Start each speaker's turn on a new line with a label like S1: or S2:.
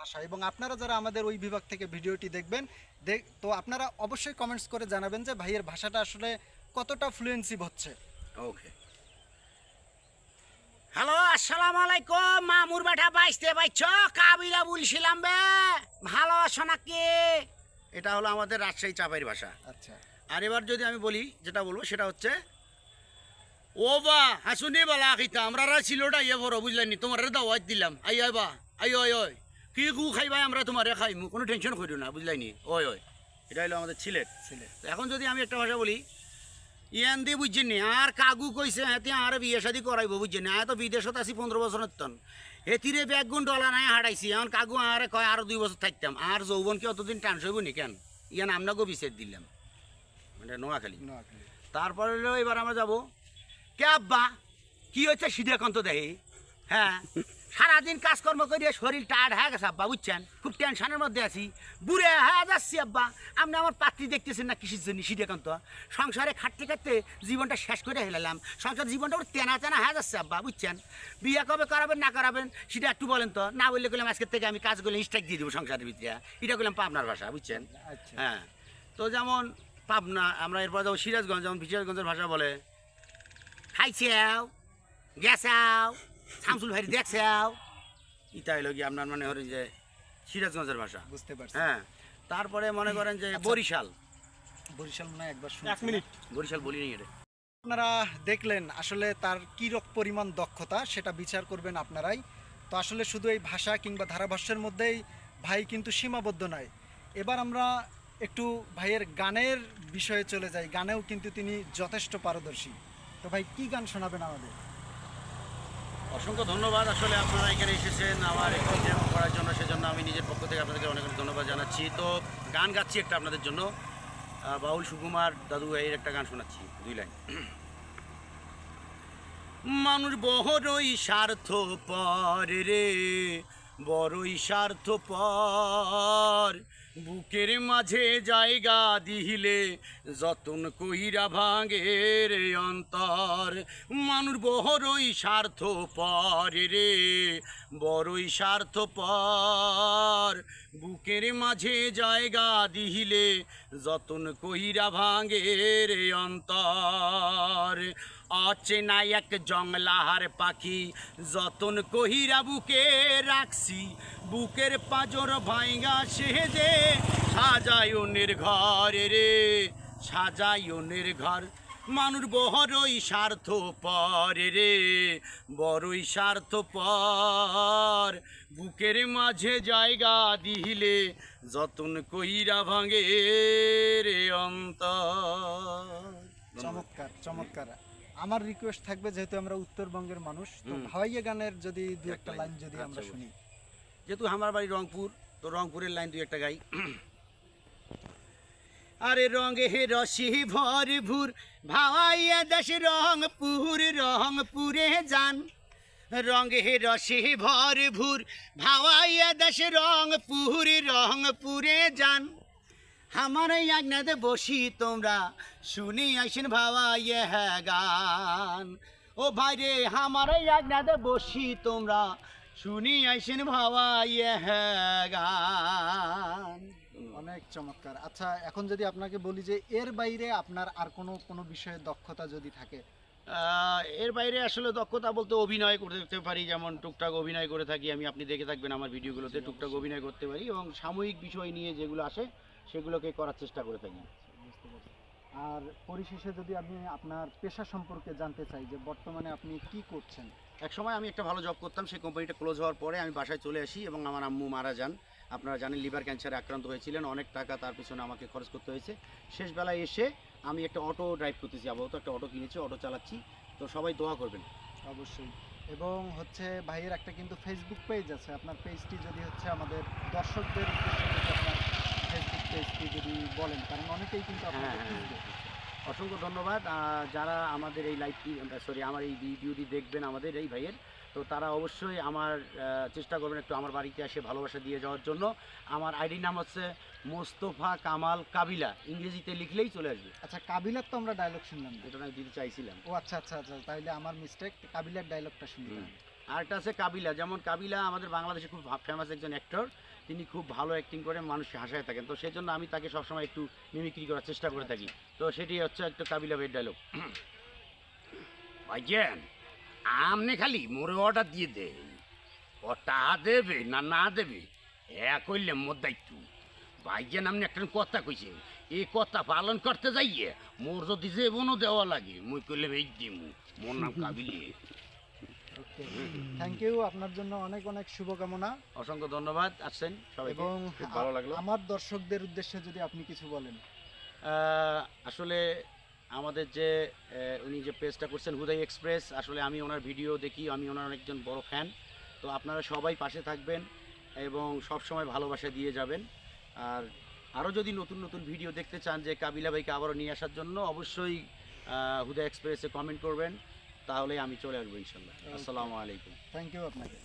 S1: ভাষা এবং আপনারা যারা আমাদের ওই বিভাগ থেকে ভিডিওটি দেখবেন দেখ তো আপনারা অবশ্যই কমেন্টস করে জানাবেন যে ভাইয়ের ভাষাটা আসলে কতটা ফ্লুয়েন্সি হচ্ছে।
S2: ওকে হ্যালো আসসালামু আলাইকুম মামুর বেটা বাইসতে পাইছ কাবিলা বলছিলাম বে। ভালো আছো নাকি? এটা হলো আমাদের রাজশাহী চাপাইয়ের ভাষা।
S1: আচ্ছা।
S2: আর এবার যদি আমি বলি যেটা বলব সেটা হচ্ছে ও বা হাসুনি বলা খিতা আমরা ছিলটা ইয়ে বড় বুঝলেনি তোমার দাওয়াত দিলাম। আই আই বা আই ওই কি কু খাইবাই আমরা তোমারে খাইমু কোনো টেনশন করিও না বুঝলাইনি? ওই ওই। এটা হলো আমাদের ছিলেট।
S1: ছিলে
S2: তো এখন যদি আমি একটা ভাষা বলি ইয়ান দিয়ে বুঝছেন নি আর কাগু কইছে হেতে আর বিয়ে শাদি করাইব বুঝছেন না? তো বিদেশত আছি পনেরো বছরের তন। হেতিরে ব্যাগ গুণ ডলা নাই হারাইছি এখন কাগু আরে কয় আরও দুই বছর থাকতাম। আর যৌবন কি অতদিন টান্স হইব নি কেন? ইয়ান আমনাকেও বিছেদ দিলাম। মানে নোয়াখালী।
S1: নোয়াখালী।
S2: তারপরে এবার আমরা যাব। কে আব্বা? কি হচ্ছে সিধেকান্ত দেহে হ্যাঁ সারাদিন কাজকর্ম করিয়ে শরীর টায়ার্ড হয়ে গেছে আব্বা বুঝছেন? খুব টেনশনের মধ্যে আছি। বুড়ে হয়ে যাচ্ছি আব্বা। আপনি আমার পাত্রী দেখতেছেন না কিসের জন্য? সিধেকান্ত সংসারে খাটতে খাটতে জীবনটা শেষ করে হেলালাম সংসার জীবনটা ওর তেনা তেনা হয়ে যাচ্ছে আব্বা বুঝছেন? বিয়ে কবে করাবেন না করাবেন সেটা একটু বলেন তো। না বললে করলাম আজকের থেকে আমি কাজগুলো স্ট্রাইক দিয়ে দেবো সংসারের ভিতরে। এটা করলাম পাবনার ভাষা বুঝছেন?
S1: আচ্ছা।
S2: হ্যাঁ। তো যেমন পাবনা আমরা এরপর যাব সিরাজগঞ্জ যেমন সিরাজগঞ্জের ভাষা বলে খাইছাও গেছাও শামসুল ভাই দেখছাও। ইটা হইল কি আপনার মানে হলো যে সিরাজগঞ্জের ভাষা?
S1: বুঝতে পারছি।
S2: হ্যাঁ তারপরে মনে করেন যে বরিশাল।
S1: বরিশাল মনে একবার
S3: এক মিনিট।
S2: বরিশাল বলিনি এটা।
S1: আপনারা দেখলেন আসলে তার কী রক পরিমাণ দক্ষতা সেটা বিচার করবেন আপনারাই। তো আসলে শুধু এই ভাষা কিংবা ধারাভাষ্যের মধ্যেই ভাই কিন্তু সীমাবদ্ধ নয়। এবার আমরা একটু ভাইয়ের গানের বিষয়ে চলে যাই। গানেও কিন্তু তিনি যথেষ্ট পারদর্শী। তো ভাই কি গান শোনাবেন আমাদের?
S2: অসংখ্য ধন্যবাদ। আসলে আপনারা এখানে এসেছেন আমার এখানে করার জন্য, সেজন্য আমি নিজের পক্ষ থেকে আপনাদেরকে অনেক অনেক ধন্যবাদ জানাচ্ছি। তো গান গাচ্ছি একটা আপনাদের জন্য। বাউল সুকুমার দাদু ভাইয়ের একটা গান শোনাচ্ছি, দুই লাইন। মানুষ বহরই স্বার্থ পর রে। বড়ই স্বার্থ পর বুকের মাঝে জায়গা দিলে যতন কইরা ভাঙের অন্তর। মানুষ বহরই স্বার্থ পর রে, বড়ই স্বার্থ পর বুকের মাঝে জায়গা দিলে যতন কইরা ভাঙের অন্তর। অচেনা এক জংলাহার পাখি, যতন কহিরা বুকে রাখছি, বুকের পাজর ভাইঙ্গা সেজে সাজায়নের ঘর রে সাজায়নের ঘর। মানুষ বড়ই স্বার্থ পর রে, বড়ই স্বার্থ পর বুকের মাঝে জায়গা দিলে যতন কইরা ভাঙে রে অন্তর।
S1: চমৎকার চমৎকার। আমার রিকোয়েস্ট থাকবে যেহেতু আমরা উত্তরবঙ্গের মানুষ তো। ভাওয়াইয়া গানের যদি দু একটা
S2: লাইন।
S1: যদি আমরা
S2: আচ্ছা,
S1: শুনি।
S2: যেহেতু আমার বাড়ি রংপুর তো রংপুরের লাইন দুই একটা গাই। আরে রঙে হে রসি ভর ভুর ভাওয়াইয়া দেশ রংপুর রংপুরে যান। রঙে হে রসে ভর ভুর ভাওয়াইয়া দেশ রংপুর রংপুরে যান। আমার আজ্ঞাতে বসি তোমরা শুনি আসেন ভাওয়াইয়া হ্যাঁ গান। ও ভাই রে আমার আজ্ঞাতে বসি তোমরা শুনি আসেন ভাওয়াইয়া হ্যাঁ গান।
S1: অনেক চমৎকার। আচ্ছা এখন যদি আপনাকে বলি যে এর বাইরে আপনার আর কোনো কোনো বিষয়ে দক্ষতা যদি থাকে?
S2: এর বাইরে আসলে দক্ষতা বলতে অভিনয় করতে পারি যেমন টুকটাক অভিনয় করে থাকি আমি আপনি দেখে থাকবেন আমার ভিডিওগুলোতে টুকটাক অভিনয় করতে পারি এবং সাময়িক বিষয় নিয়ে যেগুলো আসে সেগুলোকে করার চেষ্টা করে থাকি।
S1: বুঝতে পারছি। আর পরিশেষে যদি আমি আপনার পেশা সম্পর্কে জানতে চাই যে বর্তমানে আপনি কি করছেন?
S2: এক সময় আমি একটা ভালো জব করতাম সেই কোম্পানিটা ক্লোজ হওয়ার পরে আমি বাসায় চলে আসি এবং আমার আম্মু মারা যান। আপনারা জানেন লিভার ক্যান্সারে আক্রান্ত হয়েছিলেন অনেক টাকা তার পিছনে আমাকে খরচ করতে হয়েছে। শেষ বেলায় এসে আমি একটা অটো ড্রাইভ করতেছি আপাতত একটা অটো কিনেছি অটো চালাচ্ছি। তো সবাই দোয়া করবেন।
S1: অবশ্যই। এবং হচ্ছে ভাইয়ের একটা কিন্তু ফেসবুক পেজ আছে। আপনার পেজটি যদি হচ্ছে আমাদের দর্শকদের উদ্দেশ্যে যদি বলেন কারণ অনেকেই কিন্তু
S2: হ্যাঁ, হ্যাঁ। অসংখ্য ধন্যবাদ। যারা আমাদের এই লাইভটি সরি আমার এই ভিডিওটি দেখবেন আমাদের এই ভাইয়ের তো তারা অবশ্যই আমার চেষ্টা করবেন একটু আমার বাড়িতে এসে ভালোবাসা দিয়ে যাওয়ার জন্য। আমার আইডির নাম হচ্ছে মোস্তফা কামাল কাবিলা ইংরেজিতে লিখলেই চলে আসবে।
S1: আচ্ছা কাবিলার তো আমরা ডায়লগ শুনলাম না।
S2: এটা আমি দিতে চাইছিলাম।
S1: ও আচ্ছা আচ্ছা আচ্ছা তাহলে আমার মিস্টেক কাবিলার ডায়লগটা শুনলাম
S2: হুম। আর একটা আছে কাবিলা যেমন কাবিলা আমাদের বাংলাদেশে খুব ফেমাস একজন অ্যাক্টর তিনি খুব ভালো অ্যাক্টিং করে মানুষকে হাসায় থাকেন। তো সেই জন্য আমি তাকে সবসময় একটু মিমিক্রি করার চেষ্টা করে থাকি। তো সেটি হচ্ছে একটা কাবিলা বেড ডায়লগ ভাইজান, আমনে খালি মোরে অর্ডার দিয়ে দে। ও টাকা দেবে না না দেবে এ কইলে মোর দায়িত্ব ভাইজান আপনি একটা কথা কইছেন এই কথা পালন করতে যাইয়ে মোর যদি জীবনও দেওয়া লাগে, মুই কইলে এই দিমু মোর নাম কাবিলি।
S1: থ্যাংক ইউ আপনার জন্য অনেক অনেক শুভকামনা।
S2: অসংখ্য ধন্যবাদ আসছেন সবাইকে
S1: এবং
S2: খুব ভালো লাগল।
S1: আমার দর্শকদের উদ্দেশ্যে যদি আপনি কিছু বলেন।
S2: আসলে আমাদের যে উনি যে পেজটা করছেন হুদাই এক্সপ্রেস আসলে আমি ওনার ভিডিও দেখি আমি ওনার একজন বড় ফ্যান তো আপনারা সবাই পাশে থাকবেন এবং সব সময় ভালোবাসা দিয়ে যাবেন। আর আরও যদি নতুন নতুন ভিডিও দেখতে চান যে কাবিলা ভাইকে আবারও নিয়ে আসার জন্য অবশ্যই হুদা এক্সপ্রেসে কমেন্ট করবেন। তাহলে আমি চলে আসব ইনশাল্লাহ। আসসালামু আলাইকুম।
S1: থ্যাংক ইউ আপনাকে।